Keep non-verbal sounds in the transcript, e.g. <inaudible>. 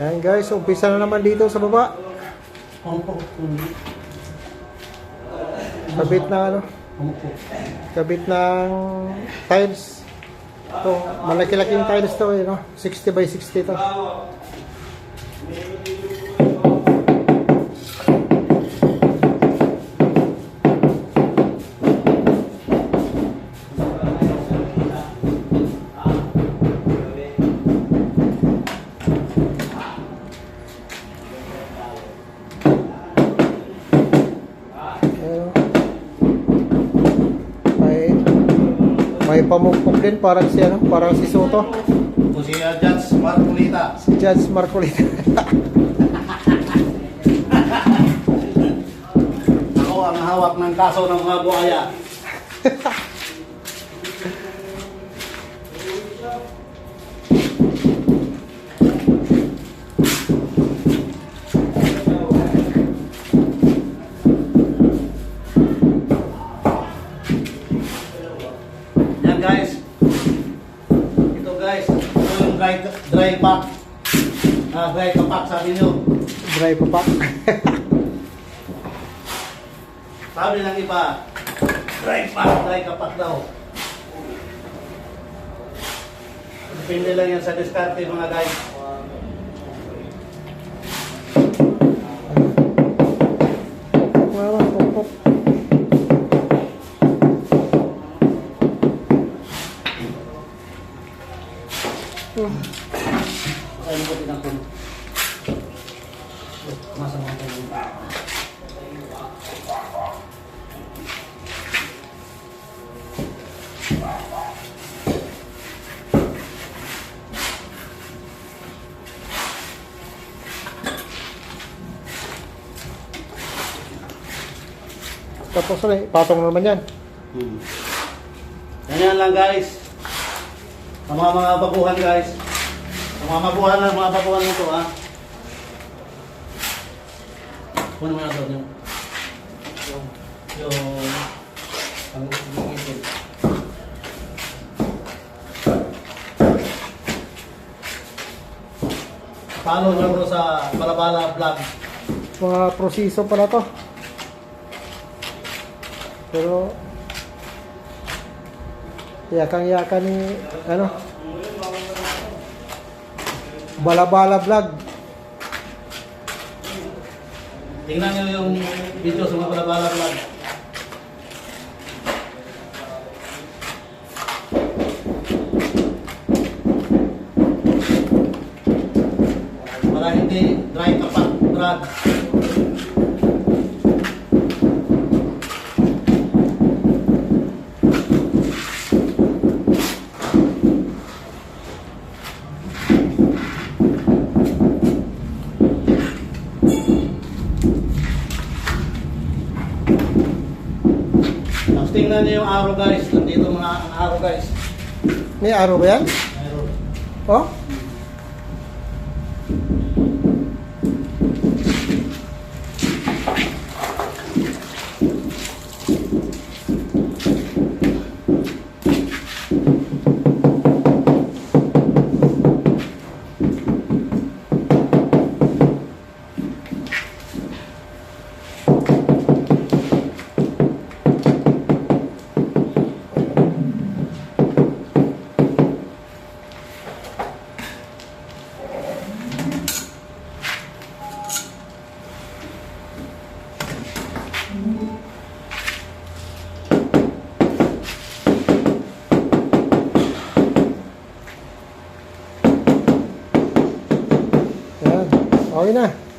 Ayan guys, umpisa na naman dito sa baba. Kabit na ano, kabit ng tiles. Ito, malaki-laking tiles to eh, no? 60 by 60 to. Pamukpok din parang si ano, parang si Soto. Ito si uh, Judge Marcolita. Si Judge Marcolita. <laughs> Ako ang hawak ng kaso ng mga buhaya. <laughs> dry, dry pack. Ah, dry kapak sabi nyo. Dry pa pa. <laughs> Sabi ng iba, dry pack, dry kapak daw. Depende lang yan sa diskarte mga guys. Ayun ko din ako. Masama ko. Tapos ano, eh, patong naman yan. Hmm. Ganyan lang guys. Sa mga mga babuhan guys. Sa mga babuhan lang, mga babuhan nito ha. Kunin mo na doon yung... Yung... Yung... Ang itin. Follow bro sa Balabala Vlog. Mga proseso pala to. Pero yakang-yakan ni ano Balabala vlog. Tingnan nyo yung video sa mga Balabala Vlog. Para hindi dry kapak drag. Tapos tingnan nyo yung araw guys. Nandito mga ang araw guys. May araw ba yan? Mayroon. Oh? Yan. Okay na.